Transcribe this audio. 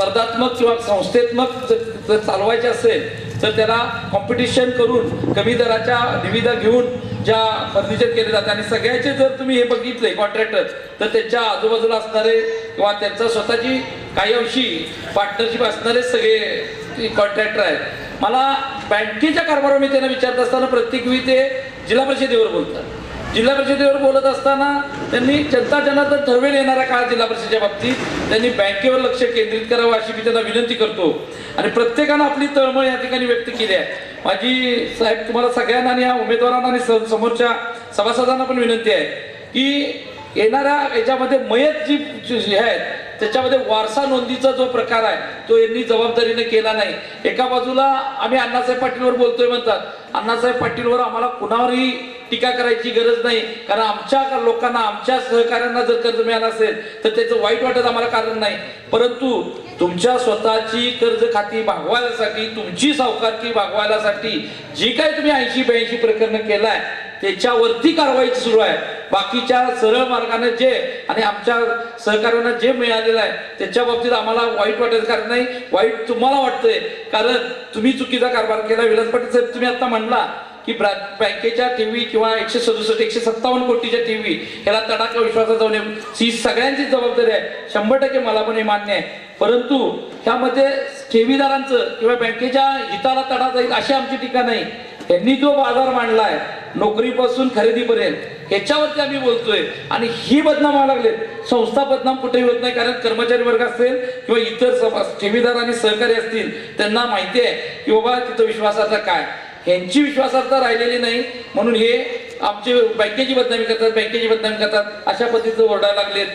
स्पर्धात्मक किंवा संस्थेत्मक जर जर चालवायचे असेल तर त्याला कॉम्पिटिशन करून कमी दराच्या निविदा घेऊन ज्या फर्निचर केले जाते आणि सगळ्याचे जर तुम्ही हे बघितले कॉन्ट्रॅक्टर तर त्यांच्या आजूबाजूला असणारे किंवा त्यांचा स्वतःची काही अंशी पार्टनरशिप असणारे सगळे कॉन्ट्रॅक्टर आहेत. मला बँकेच्या कारभारावर मी त्यांना विचारत असताना प्रत्येक वेळी ते जिल्हा परिषदेवर बोलतात. जिल्हा परिषदेवर बोलत असताना त्यांनी जनता जनार्दन ठरवेल येणाऱ्या काळात जिल्हा परिषदेच्या बाबतीत. त्यांनी बँकेवर लक्ष केंद्रित करावं अशी मी त्यांना विनंती करतो. आणि प्रत्येकानं आपली तळमळ या ठिकाणी व्यक्त केली आहे. माझी साहेब तुम्हाला सगळ्यांना आणि या उमेदवारांना आणि स- समोरच्या सभासदांना पण विनंती आहे की येणाऱ्या याच्यामध्ये मयत जी हे आहेत त्याच्यामध्ये वारसा नोंदीचा जो प्रकार आहे तो यांनी जबाबदारीने केला नाही. एका बाजूला आम्ही अण्णासाहेब पाटीलवर बोलतोय म्हणतात. अण्णासाहेब पाटीलवर आम्हाला कुणावरही टीका करायची गरज नाही. कारण आमच्या लोकांना आमच्या सहकाऱ्यांना जर कर्ज मिळालं असेल तर त्याचं वाईट वाटत आम्हाला कारण नाही. परंतु तुमच्या स्वतःची कर्ज खाती भागवायसाठी तुमची सावकारकी भागवायसाठी जी काही तुम्ही ऐंशी ब्याऐंशी प्रकरण केलाय त्याच्यावरती कारवाई सुरू आहे. बाकीच्या सरळ मार्गाने जे आणि आमच्या सहकार्यांना जे मिळालेलं आहे त्याच्या बाबतीत आम्हाला वाईट वाटायचं कारण नाही. वाईट तुम्हाला वाटतंय. कारण तुम्ही चुकीचा कारभार केला. विलास पाटील साहेब तुम्ही आता म्हणला की बँकेच्या टीव्ही किंवा एकशे सदुसष्ट एकशे सत्तावन्न कोटीच्या टीव्ही याला तडाखा विश्वासात जाऊन ही सगळ्यांची जबाबदारी आहे. शंभर टक्के मला पण हे मान्य आहे. परंतु त्यामध्ये ठेवीदारांचं किंवा बँकेच्या हिताला तडा जाईल अशी आमची टीका नाही. यांनी जो बाजार मांडलाय नोकरीपासून खरेदीपर्यंत ह्याच्यावरती आम्ही बोलतोय. आणि ही बदनाम व्हायला लागले संस्था बदनाम कुठेही होत नाही कारण कर्मचारी वर्ग असेल किंवा इतर समाज ठेवीदार आणि सहकारी असतील त्यांना माहिती आहे की बाबा तिथं विश्वासाचं काय. ह्यांची विश्वासार्हता राहिलेली नाही. म्हणून हे आमचे बँकेची बदनामी करतात बँकेची बदनामी करतात अशा पद्धतीचं ओरडायला लागलेत.